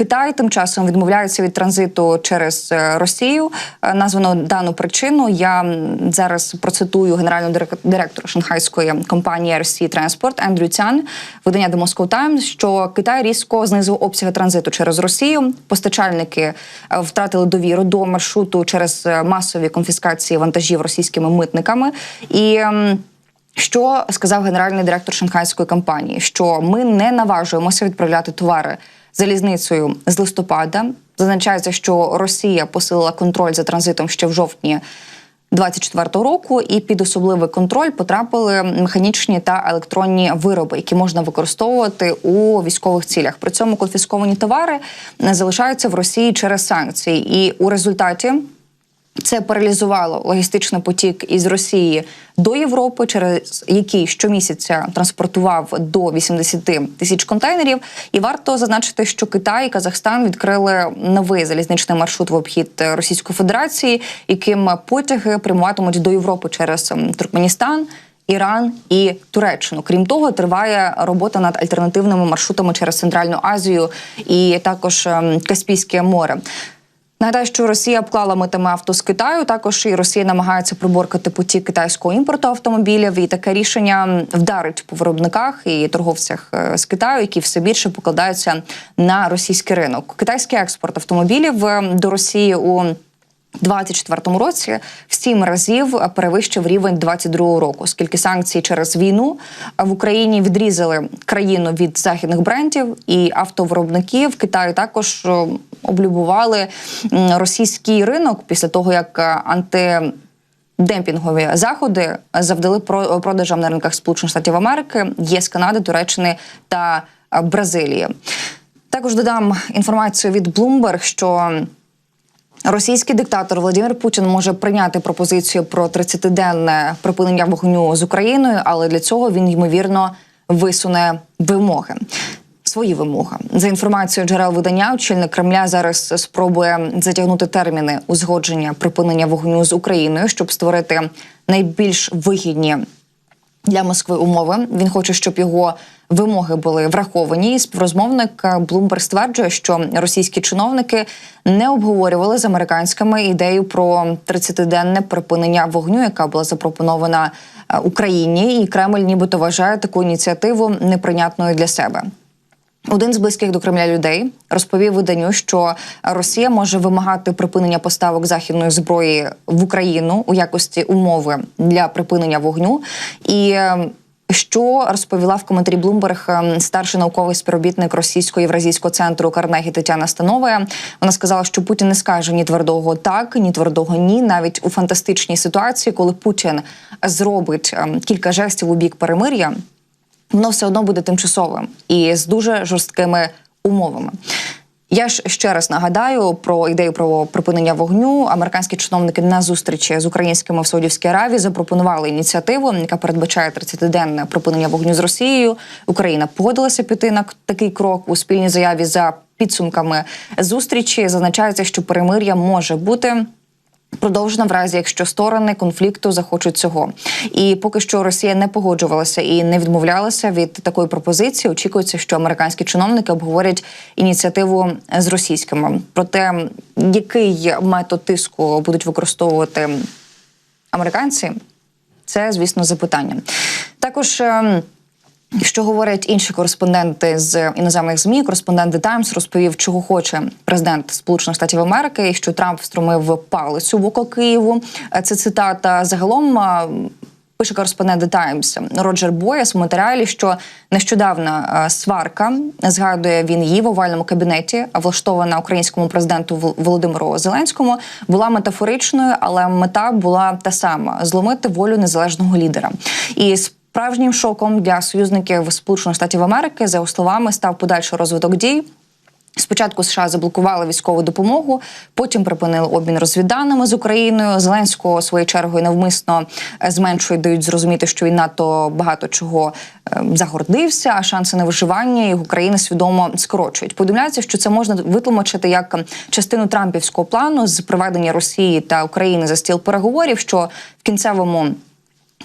Китай тим часом відмовляється від транзиту через е, Росію. Е, Названо дану причину. Я зараз процитую генерального дирек- директора шанхайської компанії RC Transport Ендрю Цян, видання The Moscow Times, що Китай різко знизив обсяги транзиту через Росію. Постачальники е, втратили довіру до маршруту через масові конфіскації вантажів російськими митниками і. ем, що сказав генеральний директор шанхайської компанії? Що ми не наважуємося відправляти товари залізницею з листопада. Зазначається, що Росія посилила контроль за транзитом ще в жовтні 24-го року, і під особливий контроль потрапили механічні та електронні вироби, які можна використовувати у військових цілях. При цьому конфісковані товари не залишаються в Росії через санкції, і у результаті. Це паралізувало логістичний потік із Росії до Європи, через який щомісяця транспортував до 80 тисяч контейнерів. І варто зазначити, що Китай і Казахстан відкрили новий залізничний маршрут в обхід Російської Федерації, яким потяги прямуватимуть до Європи через ем, Туркменістан. Іран і Туреччину. Крім того, триває робота над альтернативними маршрутами через Центральну Азію і також ем, Каспійське море. Нагадаю, що Росія обклала митами авто з Китаю. Також і Росія намагається приборкати потік китайського імпорту автомобілів. І таке рішення вдарить по виробниках і торговцях е, з Китаю, які все більше покладаються на російський ринок. Китайський експорт автомобілів е, до Росії у 24 році в сім разів перевищив рівень 22 року, оскільки санкції через війну в Україні відрізали країну від західних брендів і автовиробників Китаю також е, облюбували російський ринок після того, як е, анти. Демпінгові заходи завдали про- продажам на ринках Сполучених Штатів Америки, ЄС, Канади, Туреччини та е, Бразилії. Також додам інформацію від Bloomberg, що Російський диктатор Владимир Путін може прийняти пропозицію про 30-денне припинення вогню з Україною, але для цього він ймовірно висуне вимоги. Свої вимоги за інформацією джерел видання, очільник Кремля зараз спробує затягнути терміни узгодження припинення вогню з Україною, щоб створити найбільш вигідні для Москви умови. Він хоче, щоб його вимоги були враховані. Співрозмовник Блумберг стверджує, що російські чиновники не обговорювали з американськими ідею про 30-денне припинення вогню, яка була запропонована е, Україні, і Кремль нібито вважає таку ініціативу неприйнятною для себе. Один з близьких до Кремля людей розповів виданню, що Росія може вимагати припинення поставок західної зброї в Україну у якості умови для припинення вогню. І е, що розповіла в коментарі Блумберг е, старший науковий співробітник російського євразійського центру Карнегі Тетяна Становая. Вона сказала, що Путін не скаже ні твердого так, ні твердого ні, навіть у фантастичній ситуації, коли Путін зробить е, кілька жестів у бік перемир'я воно все одно буде тимчасовим і з дуже жорсткими умовами. Я ж ще раз нагадаю про ідею про припинення вогню. Американські чиновники на зустрічі з українськими в Саудівській Аравії запропонували ініціативу, яка передбачає 30-денне припинення вогню з Росією. Україна погодилася піти на такий крок у спільній заяві за підсумками зустрічі. Зазначається, що перемир'я може бути. Продовжена в разі, якщо сторони конфлікту захочуть цього, і поки що Росія не погоджувалася і не відмовлялася від такої пропозиції. Очікується, що американські чиновники обговорять ініціативу з російськими. Проте який метод тиску будуть використовувати американці, це звісно запитання. Також. Що говорять інші кореспонденти з іноземних змі, кореспондент The Times розповів, чого хоче президент Сполучених Штатів Америки, і що Трамп встромив палицю в око Києву. Це цитата загалом. Пише кореспондент The Times Роджер Бояс у матеріалі, що нещодавна сварка згадує він її в овальному кабінеті, влаштована українському президенту Вол- Володимиру Зеленському, була метафоричною, але мета була та сама зломити волю незалежного лідера. І справжнім шоком для союзників Сполучених Штатів Америки, за його словами, став подальший розвиток дій. Спочатку США заблокували військову допомогу, потім припинили обмін розвідданими з Україною. Зеленського своєю чергою навмисно е, зменшують, дають зрозуміти, що він надто багато чого е, загордився, а шанси на виживання і України свідомо скорочують. Повідомляється, що це можна витлумачити як частину трампівського плану з приведення Росії та України за стіл переговорів, що в кінцевому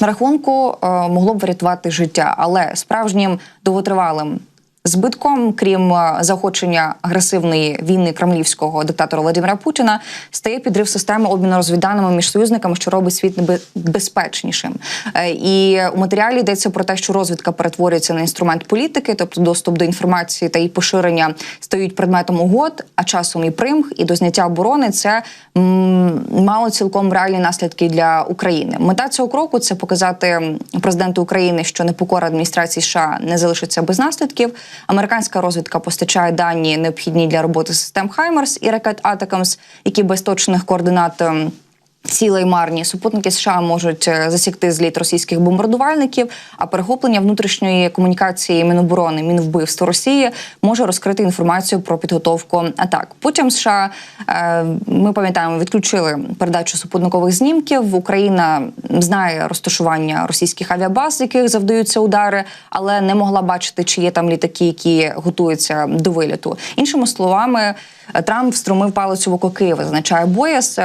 рахунку е, могло б врятувати життя, але справжнім довготривалим збитком, крім е, заохочення агресивної війни кремлівського диктатора Володимира Путіна, стає підрив системи обміну розвідданими між союзниками, що робить світ небе- безпечнішим. Е, І у матеріалі йдеться про те, що розвідка перетворюється на інструмент політики, тобто доступ до інформації та її поширення стають предметом угод, а часом і примх, і до зняття оборони це мало цілком реальні наслідки для України. Мета цього кроку це показати президенту України, що непокора адміністрації США не залишиться без наслідків. Американська розвідка постачає дані необхідні для роботи систем Хаймерс і ракет Атакамс, які без точних координат. Ем, Цілий марні супутники США можуть е, засікти зліт російських бомбардувальників, а перехоплення внутрішньої комунікації Міноборони, Мінвбивство Росії може розкрити інформацію про підготовку атак. Потім США е, ми пам'ятаємо, відключили передачу супутникових знімків. Україна знає розташування російських авіабаз, з яких завдаються удари, але не могла бачити, чи є там літаки, які готуються до виліту. Іншими словами, Трамп встромив палець у око Києва, зазначає Бояс.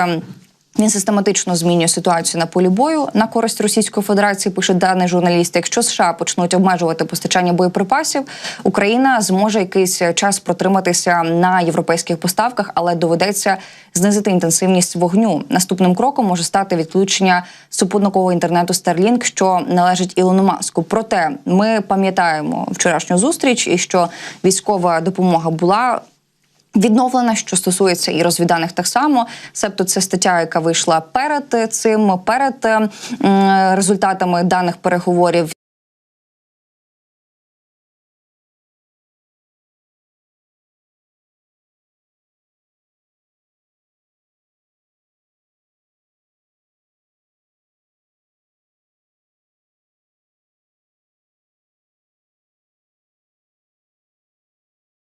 Він систематично змінює ситуацію на полі бою на користь Російської Федерації. Пише даний журналіст. Якщо США почнуть обмежувати постачання боєприпасів, Україна зможе якийсь час протриматися на європейських поставках, але доведеться знизити інтенсивність вогню. Наступним кроком може стати відключення супутникового інтернету Starlink, що належить Ілону Маску. Проте ми пам'ятаємо вчорашню зустріч і що військова допомога була. Відновлена, що стосується і розвіданих так само, себто це стаття, яка вийшла перед цим, перед результатами даних переговорів.